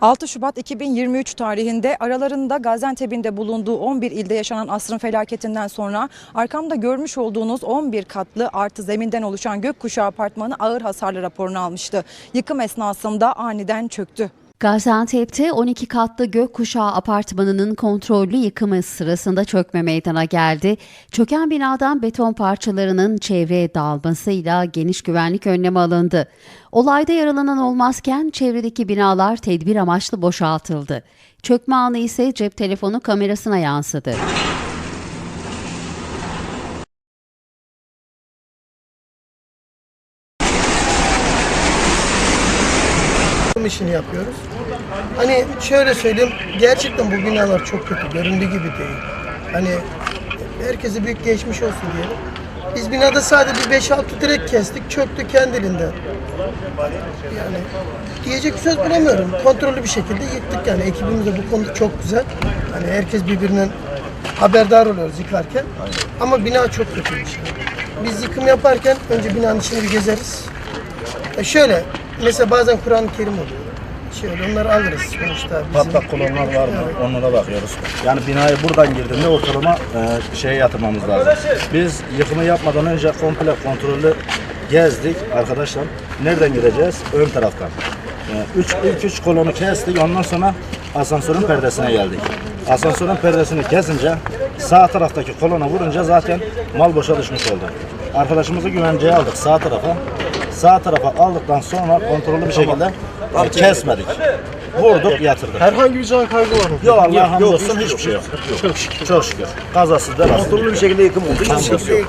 6 Şubat 2023 tarihinde aralarında Gaziantep'in de bulunduğu 11 ilde yaşanan asrın felaketinden sonra arkamda görmüş olduğunuz 11 katlı artı zeminden oluşan gökkuşağı apartmanı ağır hasarlı raporunu almıştı. Yıkım esnasında aniden çöktü. Gaziantep'te 12 katlı gökkuşağı apartmanının kontrollü yıkımı sırasında çökme meydana geldi. Çöken binadan beton parçalarının çevreye dağılmasıyla geniş güvenlik önlemi alındı. Olayda yaralanan olmazken çevredeki binalar tedbir amaçlı boşaltıldı. Çökme anı ise cep telefonu kamerasına yansıdı. Bunun işini yapıyoruz. Hani şöyle söyleyeyim, gerçekten bu binalar çok kötü, göründüğü gibi değil. Hani herkese büyük geçmiş olsun diyelim. Biz binada sadece bir 5-6 direk kestik, çöktü kendiliğinden. Yani diyecek bir söz bulamıyorum. Kontrollü bir şekilde yıktık yani. Ekibimiz de bu konuda çok güzel. Hani herkes birbirinden haberdar oluyoruz yıkarken. Ama bina çok kötüymüş. Yani. Biz yıkım yaparken önce binanın içini bir gezeriz. E şöyle, mesela bazen Kur'an-ı Kerim oluyor. Şöyle onları alırız sonuçta. Bizim, Patlak kolonlar var mı? Onlara bakıyoruz. Yani binayı buradan girdiğinde ortalama e, şeye yatırmamız lazım. Biz yıkımı yapmadan önce komple kontrollü gezdik arkadaşlar. Nereden gireceğiz? Ön taraftan. E, üç, ilk üç kolonu kestik. Ondan sonra asansörün perdesine geldik. Asansörün perdesini kesince sağ taraftaki kolona vurunca zaten mal boşa düşmüş oldu. Arkadaşımızı güvenceye aldık sağ tarafa. Sağ tarafa aldıktan sonra kontrollü bir şekilde e, kesmedik. Vurduk yatırdık. Herhangi bir can kaybı var mı? Yok Allah hamdolsun hiçbir şey, şey yok. Çok şükür. Çok şükür. Kazasız da Kontrollü bir şekilde yıkım oldu. Hiçbir sıkıntı yok.